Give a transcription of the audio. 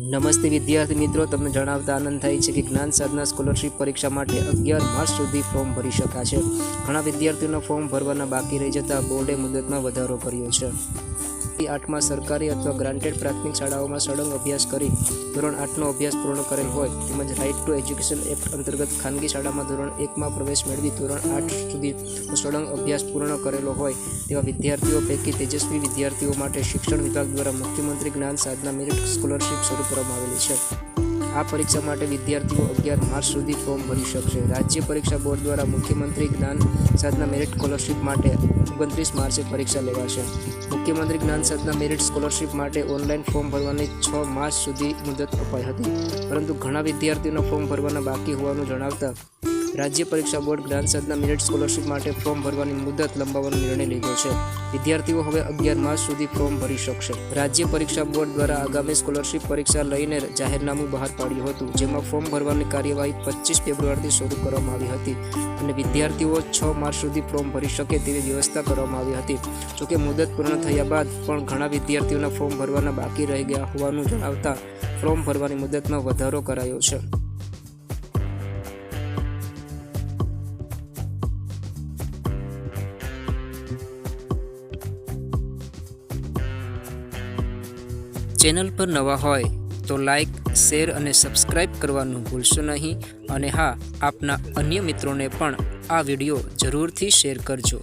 નમસ્તે વિદ્યાર્થી મિત્રો, તમને જણાવતા આનંદ થાય છે કે જ્ઞાન સાધના સ્કોલરશિપ પરીક્ષા માટે અગિયાર માર્ચ સુધી ફોર્મ ભરી શકાશે ઘણા વિદ્યાર્થીઓના ફોર્મ ભરવાના બાકી રહી જતા બોર્ડે મુદતમાં વધારો કર્યો છે. આઠમાં સરકારી અથવા ગ્રાન્ટેડ પ્રાથમિક શાળાઓમાં સળંગ અભ્યાસ કરી ધોરણ આઠનો અભ્યાસ પૂર્ણ કરેલ હોય તેમજ રાઇટ ટુ એજ્યુકેશન એક્ટ અંતર્ગત ખાનગી શાળામાં ધોરણ એકમાં પ્રવેશ મેળવી ધોરણ આઠ સુધી સળંગ અભ્યાસ પૂર્ણ કરેલો હોય તેવા વિદ્યાર્થીઓ પૈકી તેજસ્વી વિદ્યાર્થીઓ માટે શિક્ષણ વિભાગ દ્વારા મુખ્યમંત્રી જ્ઞાન સાધના મેરિટ સ્કોલરશિપ શરૂ કરવામાં આવેલી છે. આ પરીક્ષા માટે વિદ્યાર્થીઓ અગિયાર માર્ચ સુધી ફોર્મ ભરી શકશે. રાજ્ય પરીક્ષા બોર્ડ દ્વારા મુખ્યમંત્રી જ્ઞાન સાધના મેરિટ સ્કોલરશિપ માટે ઓગણત્રીસ માર્ચે પરીક્ષા લેવાશે. મુખ્યમંત્રી જ્ઞાન સાધના મેરિટ સ્કોલરશિપ માટે ઓનલાઈન ફોર્મ ભરવાની છ માર્ચ સુધી મુદત અપાઈ હતી. પરંતુ ઘણા વિદ્યાર્થીઓના ફોર્મ ભરવાના બાકી હોવાનું જણાવતા રાજ્ય પરીક્ષા બોર્ડ ગ્રાન્ડ સાધના મેરિટ સ્કોલરશિપ માટે ફોર્મ ભરવાની મુદત લંબાવવાનો નિર્ણય લીધો છે. વિદ્યાર્થીઓ હવે અગિયાર માર્ચ સુધી ફોર્મ ભરી શકશે. રાજ્ય પરીક્ષા બોર્ડ દ્વારા આગામી સ્કોલરશિપ પરીક્ષા લઈને જાહેરનામું બહાર પાડ્યું હતું, જેમાં ફોર્મ ભરવાની કાર્યવાહી પચીસ ફેબ્રુઆરીથી શરૂ કરવામાં આવી હતી અને વિદ્યાર્થીઓ છ માર્ચ સુધી ફોર્મ ભરી શકે તેવી વ્યવસ્થા કરવામાં આવી હતી. જોકે મુદત પૂર્ણ થયા બાદ પણ ઘણા વિદ્યાર્થીઓના ફોર્મ ભરવાના બાકી રહી ગયા હોવાનું જણાવતા ફોર્મ ભરવાની મુદતમાં વધારો કરાયો છે. ચેનલ પર નવા હોય તો લાઈક, શેર અને સબસ્ક્રાઇબ કરવાનું ભૂલશો નહીં. અને હા, આપના અન્ય મિત્રોને પણ આ વીડિયો જરૂરથી શેર કરજો.